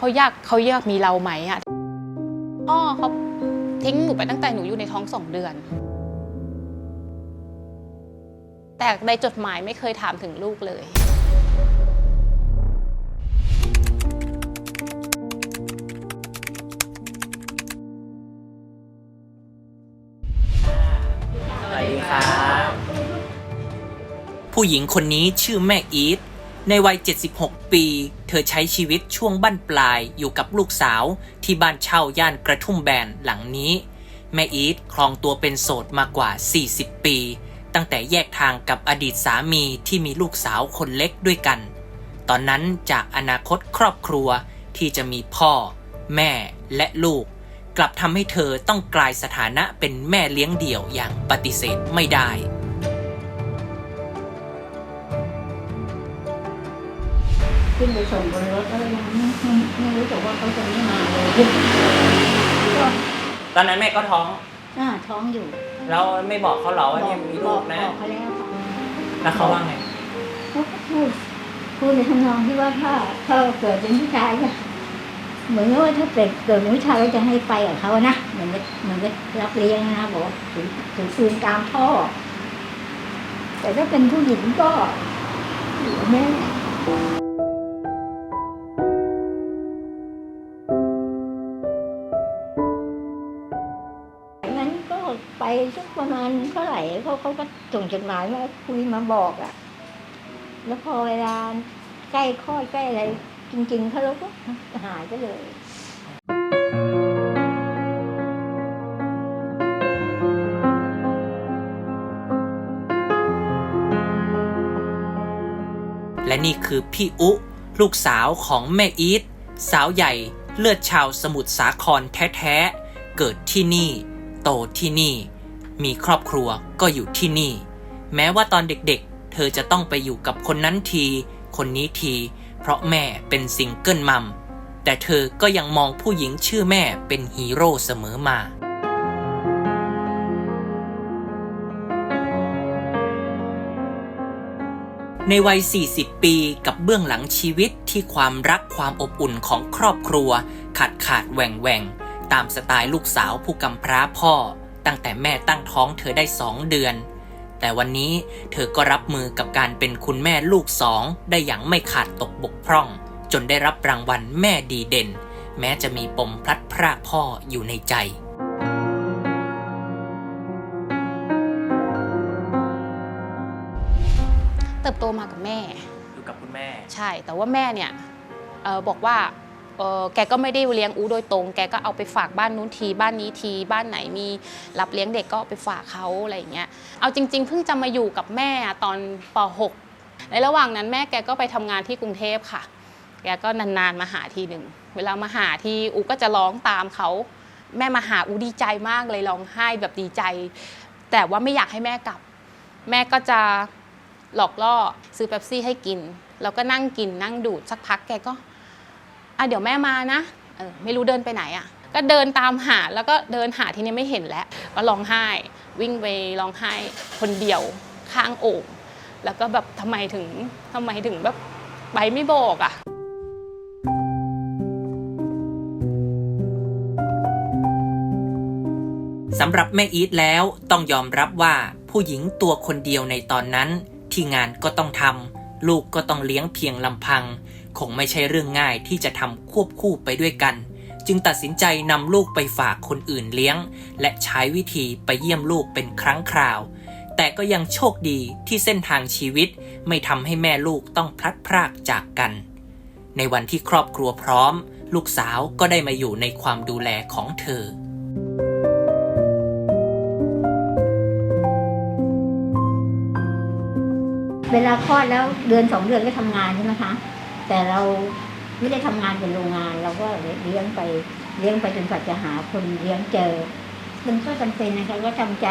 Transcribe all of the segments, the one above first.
เขาอยากเขาอยากมีเราไหมอะพ่อเขาทิ้งหนูไปตั้งแต่หนูอยู่ในท้องสองเดือน แต่ในจดหมายไม่เคยถามถึงลูกเลยสวัสดีครับผู้หญิงคนนี้ชื่อแม่อีท ในวัย 76 ปี เธอใช้ชีวิตช่วงบั้นปลายอยู่กับลูกสาวที่บ้านเช่าย่านกระทุ่มแบนหลังนี้ แม่อีทครองตัวเป็นโสดมากว่า 40 ปี ตั้งแต่แยกทางกับอดีตสามีที่มีลูกสาวคนเล็กด้วยกัน ตอนนั้นจากอนาคตครอบครัวที่จะมีพ่อ แม่และลูก กลับทำให้เธอต้องกลายสถานะเป็นแม่เลี้ยงเดี่ยวอย่างปฏิเสธไม่ได้ ขึ้นไปส่งบนรถแล้วยังไม่ไม่ไม่รู้จักว่าเขาจะไม่มาเลยก็ตอนนั้นแม่ก็ท้อง อ่าท้องอยู่แล้วไม่บอกเขาเหรอว่าเนี่ยมีลูกนะบอกเขาแล้วค่ะแล้วเขาว่าไงเขาก็พูดพูดในทำนองที่ว่าถ้าถ้าเกิดเป็นผู้ชายก็เหมือนกับว่าถ้าเกิดเกิดเป็นผู้ชายก็จะให้ไปกับเขานะเหมือนกับเหมือนกับรับเลี้ยงนะบอกว่าถือถือคืนตามพ่อ แต่ถ้าเป็นผู้หญิงก็อยู่กับแม่ เท่าไหร่เขาเขาก็ส่งจดหมายมาคุยมาบอกอะ่ะ แล้วพอเวลาใกล้คลอดใกล้อะไร จริง ๆเขาเราก็หายไปเลยและนี่คือพี่อุ ลูกสาวของแม่อีทสาวใหญ่เลือดชาวสมุทรสาครแท้ ๆ เกิดที่นี่ โตที่นี่ มีครอบครัวก็อยู่ที่นี่ แม้ว่าตอนเด็กๆ เธอจะต้องไปอยู่กับคนนั้นที คนนี้ที เพราะแม่เป็นซิงเกิลมัม แต่เธอก็ยังมองผู้หญิงชื่อแม่เป็นฮีโร่เสมอมาในวัย 40 ปีกับเบื้องหลังชีวิตที่ความรักความอบอุ่นของครอบครัว ขาดขาดแหว่งแหว่งตามสไตล์ลูกสาวผู้กำพร้าพ่อ ตั้งแต่แม่ตั้งท้องเธอได้สองเดือน แต่วันนี้เธอก็รับมือกับการเป็นคุณแม่ลูกสองได้อย่างไม่ขาดตกบกพร่อง จนได้รับรางวัลแม่ดีเด่น แม้จะมีปมพลัดพรากพ่ออยู่ในใจเติบโตมากับแม่ อยู่กับคุณแม่ ใช่ แต่ว่าแม่เนี่ยเออบอกว่าเออ แกก็ไม่ได้เลี้ยงอูโดยตรง แกก็เอาไปฝากบ้านนู้นที บ้านนี้ที บ้านไหนมีรับเลี้ยงเด็กก็เอาไปฝากเขาอะไรอย่างเงี้ย เอาจริง ๆ เพิ่งจะมาอยู่กับแม่ตอนป .6 ในระหว่างนั้นแม่แกก็ไปทำงานที่กรุงเทพค่ะ แกก็นานๆมาหาทีหนึ่ง เวลามาหาทีอูก็จะร้องตามเขาแม่มาหาอูดีใจมากเลยร้องไห้แบบดีใจ แต่ว่าไม่อยากให้แม่กลับ แม่ก็จะหลอกล่อซื้อเป๊ปซี่ให้กิน แล้วก็นั่งกินนั่งดูดสักพักแกก็ อะเดี๋ยวแม่มานะเออไม่รู้เดินไปไหนอะ ก็เดินตามหาแล้วก็เดินหาทีนี้ไม่เห็นแล้วก็ร้องไห้ วิ่งไปร้องไห้คนเดียวข้างโอ่งแล้วก็แบบทำไมถึงทำไมถึงแบบไปไม่บอกอะสำหรับแม่อีทแล้วต้องยอมรับว่าผู้หญิงตัวคนเดียวในตอนนั้น ที่งานก็ต้องทำลูกก็ต้องเลี้ยงเพียงลำพัง คงไม่ใช่เรื่องง่ายที่จะทำควบคู่ไปด้วยกัน จึงตัดสินใจนำลูกไปฝากคนอื่นเลี้ยง และใช้วิธีไปเยี่ยมลูกเป็นครั้งคราว แต่ก็ยังโชคดีที่เส้นทางชีวิตไม่ทำให้แม่ลูกต้องพลัดพรากจากกัน ในวันที่ครอบครัวพร้อม ลูกสาวก็ได้มาอยู่ในความดูแลของเธอเวลาคลอดแล้วเดือนสองเดือนก็ทำงานใช่ไหมคะ แต่เราไม่ได้ทำงานเป็นโรงงาน เราก็เลี้ยงไปเลี้ยงไปจนกว่าจะหาคนเลี้ยงเจอ มันก็จำเป็นนะคะก็จำใจ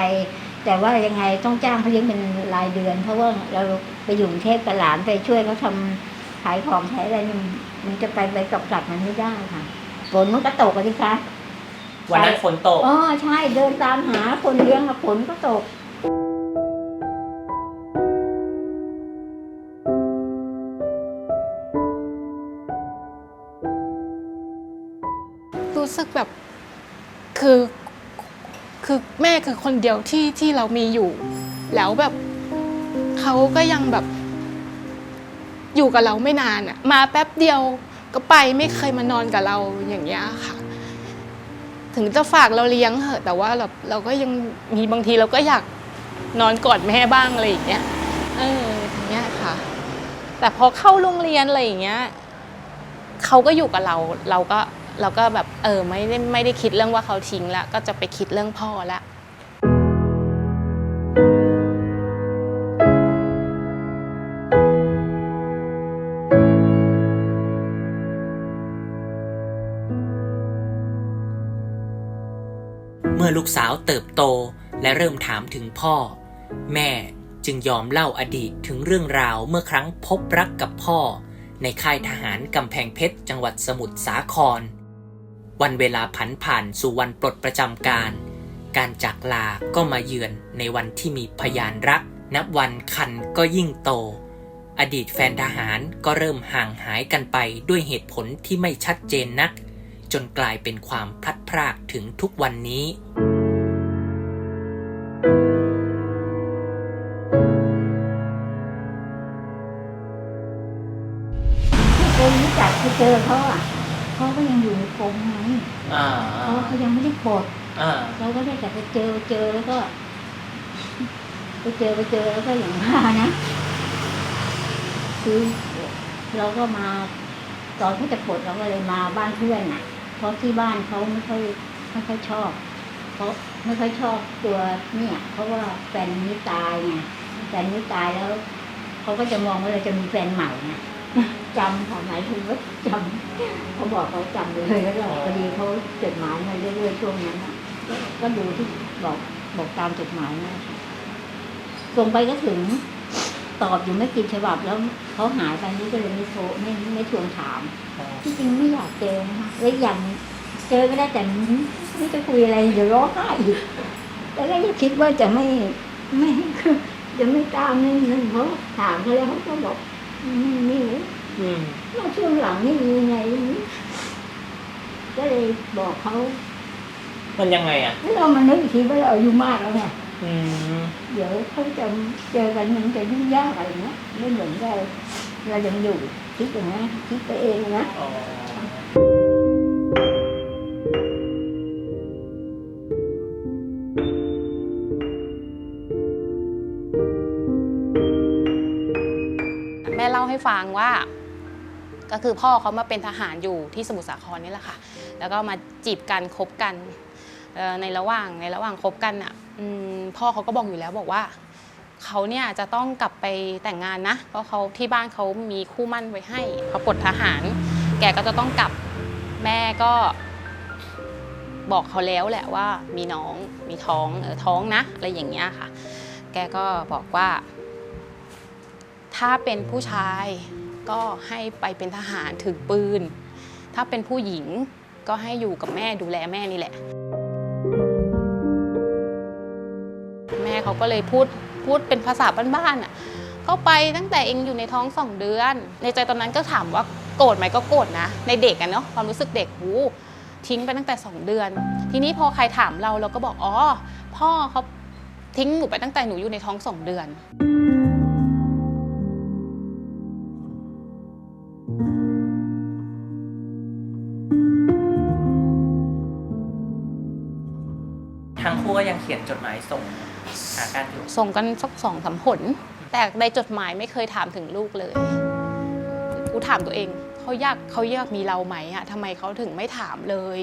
แต่ว่ายังไงต้องจ้างเขาเลี้ยงเป็นรายเดือน เพราะว่าเราไปอยู่กรุงเทพกับหลานไปช่วยเขาทำขายของขายอะไรนี่มันจะไปไปกับกลับมันไม่ได้ค่ะฝนมันก็ตกอะสิคะวันนั้นฝนตกอ๋อใช่เดินตามหาคนเลี้ยงอะฝนก็ตก คือคนเดียวที่ที่เรามีอยู่ แล้วแบบเขาก็ยังแบบ อยู่กับเราไม่นานอะมาแป๊บเดียวก็ไปไม่เคยมานอนกับเราอย่างเงี้ยค่ะ ถึงจะฝากเราเลี้ยงเหอะ แต่ว่าเราเราก็ยังมีบางทีเราก็อยากนอนกอดแม่บ้างอะไรอย่างเงี้ยเอออย่างเงี้ยค่ะ แต่พอเข้าโรงเรียนอะไรอย่างเงี้ยเขาก็อยู่กับเรา เราก็เราก็แบบเออไม่ได้ไม่ได้คิดเรื่องว่าเขาทิ้งละก็จะไปคิดเรื่องพ่อละ เมื่อลูกสาวเติบโตและเริ่มถามถึงพ่อ แม่จึงยอมเล่าอดีตถึงเรื่องราวเมื่อครั้งพบรักกับพ่อ ในค่ายทหารกำแพงเพชรจังหวัดสมุทรสาคร วันเวลาผันผ่านสู่วันปลดประจำการ การจากลาก็มาเยือนในวันที่มีพยานรัก นับวันคันก็ยิ่งโต อดีตแฟนทหารก็เริ่มห่างหายกันไปด้วยเหตุผลที่ไม่ชัดเจนนัก จนกลายเป็นความพลัดพรากถึงทุกวันนี้ ที่เคยรู้จักเคยเจอเขาอะเขาก็ยังอยู่ในกรงไงอ่าเขาเขายังไม่ได้ปลดอ่าเราก็ได้แต่ไปเจอเจอแล้วก็ ไปเจอไปเจอแล้วก็อย่างว่านะคือเราก็มาตอนที่จะปลดเราก็เลยมาบ้านเพื่อนน่ะ เพราะที่บ้านเขาไม่ค่อยไม่ค่อยชอบเขาไม่ค่อยชอบตัวเนี่ย เพราะว่าแฟนนี้ตายไงแฟนนี้ตายแล้วเขาก็จะมองว่าเราจะมีแฟนใหม่ไงจำของไหนคือว่าจำเขาบอกเขาจำเลยแล้วก็พอดีเขาจดหมายมาเรื่อยๆช่วงนั้นนะก็ก็ดูที่บอกบอกตามจดหมายนะคะส่งไปก็ถึง ตอบอยู่ไม่กี่ฉบับแล้วเขาหายไปนี่ก็เลยไม่โทรไม่ไม่ทวงถาม ที่จริงไม่อยากเจอนะคะและอีกอย่างเจอก็ได้แต่ไม่จะคุยอะไรเดี๋ยวร้องไห้อีกแล้วก็ยังคิดว่าจะไม่ไม่จะไม่ตามนั่นนั่นเพราะถามเขาแล้วเขาก็บอกไม่ไม่รู้อืมว่าช่วงหลังนี่มีไงก็เลยบอกเขามันยังไงอะแล้วเรามานึกอีกทีว่าเราอายุมากแล้วไง อืมเดี๋ยวเขาจะเจอกันมันจะยุ่งยากอะไรเงี้ยไม่เหมือนเราเรายังอยู่คิดอย่างนี้นคิดไปเองนะ อ๋อแม่เล่าให้ฟังว่า ก็คือพ่อเขามาเป็นทหารอยู่ที่สมุทรสาครนี่แหละค่ะ แล้วก็มาจีบกันคบกันเอ่อ ในระหว่างในระหว่างคบกันอะพ่อเขาก็บอกอยู่แล้วบอกว่าเขาเนี่ยจะต้องกลับไปแต่งงานนะ เพราะเขาที่บ้านเขามีคู่มั่นไว้ให้พอปลดทหาร แกก็จะต้องกลับแม่ก็ บอกเขาแล้วแหละว่ามีน้องมีท้องเออท้องนะอะไรอย่างเงี้ยค่ะ แกก็บอกว่า ถ้าเป็นผู้ชายก็ให้ไปเป็นทหารถือปืน ถ้าเป็นผู้หญิงก็ให้อยู่กับแม่ดูแลแม่นี่แหละ เขาก็เลยพูดพูดเป็นภาษาบ้านๆอะก็ไปตั้งแต่เองอยู่ในท้องสองเดือน ในใจตอนนั้นก็ถามว่าโกรธไหมก็โกรธนะ ในเด็กอะเนาะความรู้สึกเด็กหูทิ้งไปตั้งแต่สองเดือน ทีนี้พอใครถามเราเราก็บอกอ๋อพ่อเขาทิ้งหนูไปตั้งแต่หนูอยู่ในท้องสองเดือน ทั้งคู่ก็ยังเขียนจดหมายส่ง หากันอยู่ส่งกันสักสองสามผล แต่ในจดหมายไม่เคยถามถึงลูกเลยกูถามตัวเองเขาอยากเขาอยากมีเราไหมอะทำไมเขาถึงไม่ถามเลย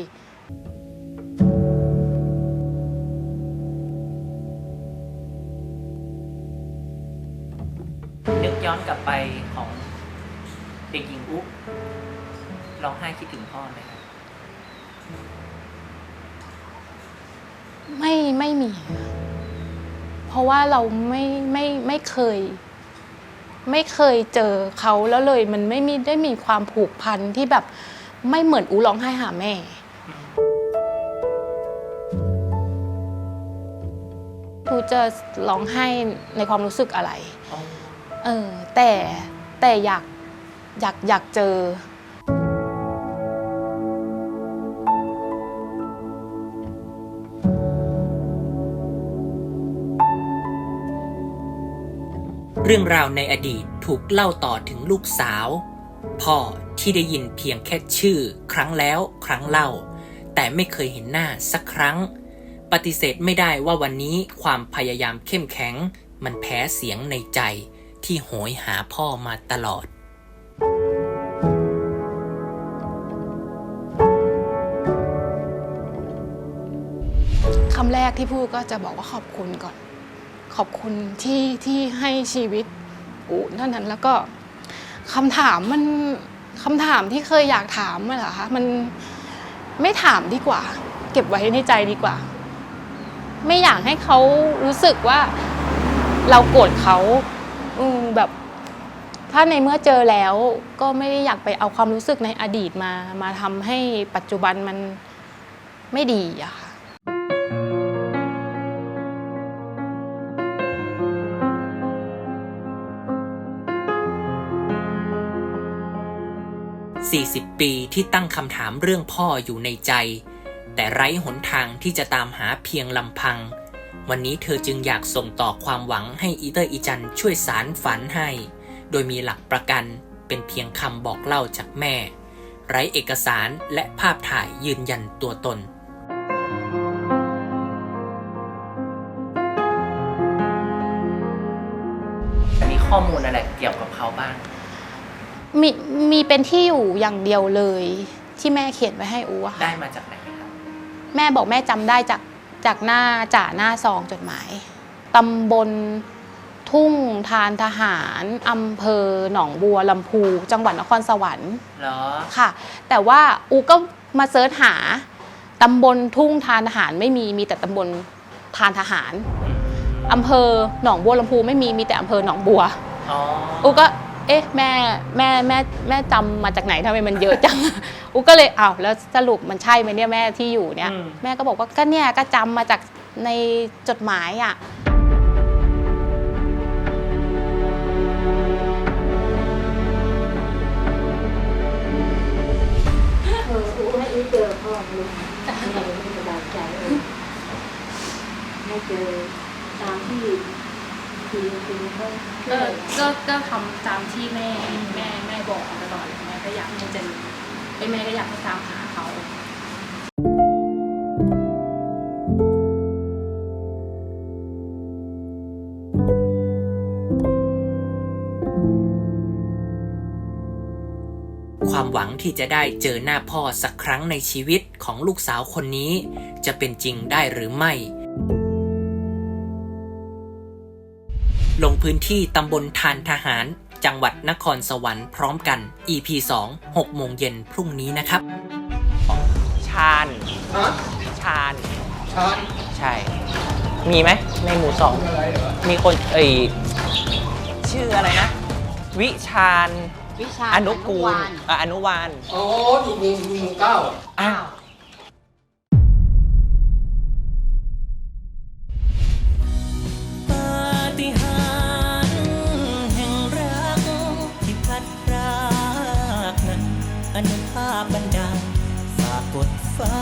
นึกย้อนกลับไปของเด็กหญิงอุ๊บร้องไห้คิดถึงพ่อไหมครับไม่ไม่มีเพ ราะว่าเราไม่ไม่ไม่เคย ไม่เคยเจอเขาแล้วเลยมันไม่มีได้มีความผูกพันที่แบบไม่เหมือนอูร้องไห้หาแม่อูจะร้องไห้ในความรู้สึกอะไร เออแต่แต่อยากอยากอยากเจอ เรื่องราวในอดีตถูกเล่าต่อถึงลูกสาว พ่อที่ได้ยินเพียงแค่ชื่อ ครั้งแล้วครั้งเล่า แต่ไม่เคยเห็นหน้าสักครั้ง ปฏิเสธไม่ได้ว่าวันนี้ความพยายามเข้มแข็ง มันแพ้เสียงในใจที่โหยหาพ่อมาตลอดคำแรกที่พูดก็จะบอกว่าขอบคุณก่อน ขอบคุณที่ที่ให้ชีวิตอูเท่านั้นแล้วก็คำถามมันคำถามที่เคยอยากถามอะเหรอคะมันไม่ถามดีกว่า เก็บไว้ในใจดีกว่า ไม่อยากให้เขารู้สึกว่าเราโกรธเขาอืแบบ ถ้าในเมื่อเจอแล้วก็ไม่ได้อยากไปเอาความรู้สึกในอดีตมา มาทำให้ปัจจุบันมันไม่ดีอะค่ะ 40 ปีที่ตั้งคำถามเรื่องพ่ออยู่ในใจ แต่ไร้หนทางที่จะตามหาเพียงลำพัง วันนี้เธอจึงอยากส่งต่อความหวังให้อีเตอร์อีจันช่วยสารฝันให้ โดยมีหลักประกันเป็นเพียงคำบอกเล่าจากแม่ ไร้เอกสารและภาพถ่ายยืนยันตัวตนมีข้อมูลอะไรเกี่ยวกับเขาบ้าง มีมีเป็นที่อยู่อย่างเดียวเลยที่แม่เขียนไว้ให้อูอะได้ค่ะมาจากไหนครับแม่บอกแม่จำได้จากจากหน้าจ่าหน้าซองจดหมายตำบลทุ่งทานทหารอำเภอหนองบัวลำพู จังหวัดนครสวรรค์ เหรอ ค่ะ แต่ว่าอูก็มาเซิร์ชหาตำบลทุ่งทานทหารไม่มีมีแต่ตำบลทานทหารอำเภอหนองบัวลำพูไม่มีมีแต่อำเภอหนองบัว อ๋ออูก็ เอ๊ะแม่แม่แม่แม่จำมาจากไหนทำไมมันเยอะจังอูก็เลยอ้าวแล้วสรุปมันใช่ไหมเนี่ยแม่ที่อยู่เนี่ยอืมแม่ก็บอกว่าก็เนี่ยก็จำมาจากในจดหมายอะ ความหวังที่จะได้เจอหน้าพ่อสักครั้งในชีวิตของลูกสาวคนนี้ จะเป็นจริงได้หรือไม่ ลงพื้นที่ตำบลทานทหาร จังหวัดนครสวรรค์พร้อมกัน EP 2 6โมงเย็นพรุ่งนี้นะครับ ชาญชาญชาญใช่ มีไหมในหมู่สองมีคนเอ่ยชื่ออะไรนะ วิชาญ วิชาอนุกูลอะอนุวานอ๋ออยู่หมู่อยู่หมู่เก้าอ้าวปาฏิหาริย์แห่งรักที่พัดพรากนั้นอนุภาพบันดาลฝากกดฟ้า